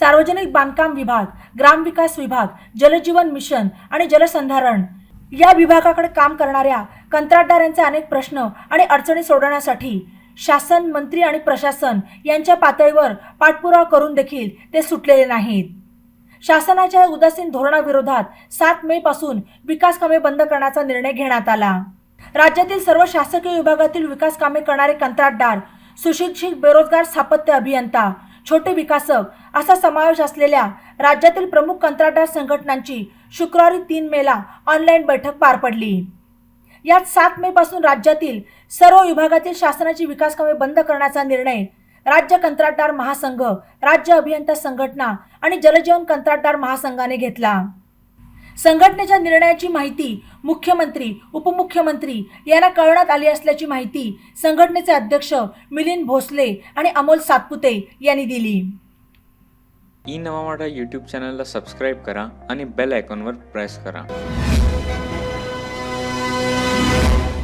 सार्वजनिक बांधकाम विभाग ग्रामविकास विभाग जलजीवन मिशन आणि जलसंधारण. या विभागाकडे काम करणाऱ्या कंत्राटदारांचे अनेक प्रश्न आणि अडचणी सोडवण्यासाठी शासन मंत्री आणि प्रशासन यांच्या पातळीवर पाठपुरावा करून देखील ते सुटलेले नाहीत. शासनाच्या उदासीन धोरणाविरोधात सात मे पासून विकास कामे बंद करण्याचा निर्णय घेण्यात आला. राज्यातील सर्व शासकीय विभागातील विकास कामे करणारे कंत्राटदार सुशिक्षित बेरोजगार स्थापत्य अभियंता छोटे विकासक असा समावेश असलेल्या राज्यातील प्रमुख कंत्राटदार संघटनांची शुक्रवारी तीन मेला ऑनलाईन बैठक पार पडली. यात सात मे पासून राज्यातील सर्व विभागातील शासनाची विकास कामे बंद करण्याचा निर्णय राज्य कंत्राटदार महासंघ राज्य अभियंता संघटना आणि जलजीवन कंत्राटदार महासंघाने घेतला. संघटनेच्या निर्णयाची माहिती मुख्यमंत्री उपमुख्यमंत्री यांना कळवण्यात आली असल्याची माहिती संघटनेचे अध्यक्ष मिलिंद भोसले आणि अमोल सातपुते यांनी दिली. ई नवा मराठा यूट्यूब चॅनलला सबस्क्राईब करा आणि बेल आयकॉनवर प्रेस करा.